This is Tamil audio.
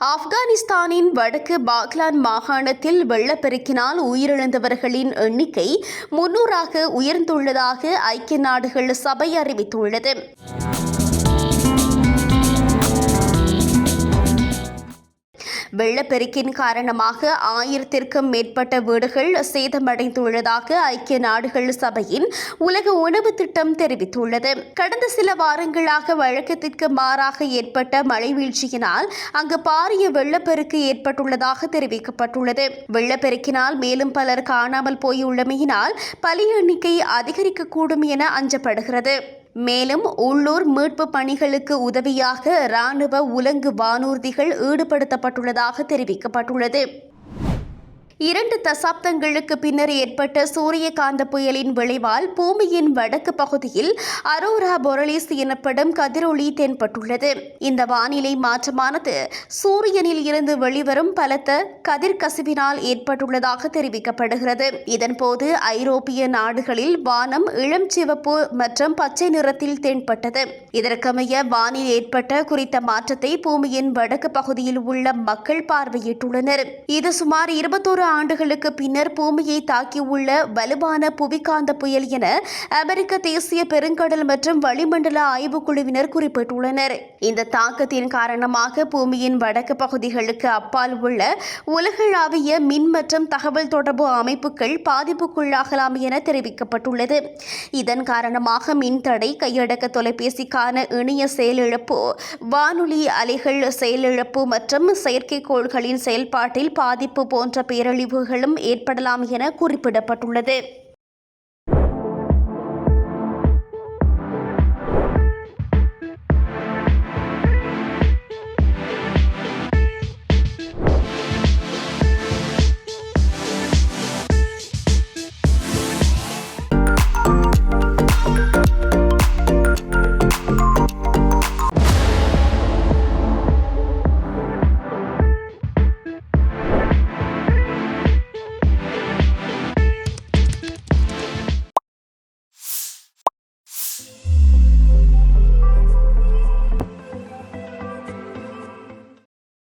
ஆப்கானிஸ்தானின் வடக்கு பாக்லான் மாகாணத்தில் வெள்ளப்பெருக்கினால் உயிரிழந்தவர்களின் எண்ணிக்கை முன்னூறாக உயர்ந்துள்ளதாக ஐக்கிய நாடுகள் சபை அறிவித்துள்ளது. வெள்ளப்பெருக்கின் காரணமாக ஆயிரத்திற்கும் மேற்பட்ட வீடுகள் சேதமடைந்துள்ளதாக ஐக்கிய நாடுகள் சபையின் உலக உணவு திட்டம் தெரிவித்துள்ளது. கடந்த சில வாரங்களாக வழக்கத்திற்கு மாறாக ஏற்பட்ட மழை வீழ்ச்சியினால் அங்கு பாரிய வெள்ளப்பெருக்கு ஏற்பட்டுள்ளதாக தெரிவிக்கப்பட்டுள்ளது. வெள்ளப்பெருக்கினால் மேலும் பலர் காணாமல் போயுள்ளமையினால் பலி எண்ணிக்கை அதிகரிக்கக்கூடும் என அஞ்சப்படுகிறது. மேலும் உள்ளூர் மீட்பு பணிகளுக்கு உதவியாக ராணுவ உலங்கு வானூர்திகள் ஈடுபடுத்தப்பட்டுள்ளதாக தெரிவிக்கப்பட்டுள்ளது. இரண்டு தசாப்தங்களுக்கு பின்னர் ஏற்பட்ட சூரியகாந்த புயலின் விளைவால் பூமியின் வடக்கு பகுதியில் அரோரா பொரலிஸ் எனப்படும் கதிரொளி தென்பட்டுள்ளது. இந்த வானிலை மாற்றமானது சூரியனில் இருந்து வெளிவரும் பலத்த கதிர்கசிவினால் ஏற்பட்டுள்ளதாக தெரிவிக்கப்படுகிறது. இதன்போது ஐரோப்பிய நாடுகளில் வானம் இளம் சிவப்பு மற்றும் பச்சை நிறத்தில் தென்பட்டது. இதற்கமைய வானில் ஏற்பட்ட குறித்த மாற்றத்தை பூமியின் வடக்கு பகுதியில் உள்ள மக்கள் பார்வையிட்டுள்ளனர். இது சுமார் இருபத்தோரு ஆண்டுகளுக்கு பின்னர் பூமியை தாக்கியுள்ள வலுவான புவிகாந்த புயல் என அமெரிக்க தேசிய பெருங்கடல் மற்றும் வளிமண்டல ஆய்வுக்குழுவினர் குறிப்பிட்டுள்ளனர். இந்த தாக்கத்தின் காரணமாக பூமியின் வடக்கு பகுதிகளுக்கு அப்பால் உள்ள உலகளாவிய மின் மற்றும் தகவல் தொடர்பு அமைப்புகள் பாதிப்புக்குள்ளாகலாம் என தெரிவிக்கப்பட்டுள்ளது. இதன் காரணமாக மின்தடை கையடக்க தொலைபேசிக்கான இணைய செயலிழப்பு வானொலி அலைகள் செயலிழப்பு மற்றும் செயற்கைக்கோள்களின் செயல்பாட்டில் பாதிப்பு போன்ற பேரழிவுகளும் ஏற்படலாம் என குறிப்பிடப்பட்டுள்ளது.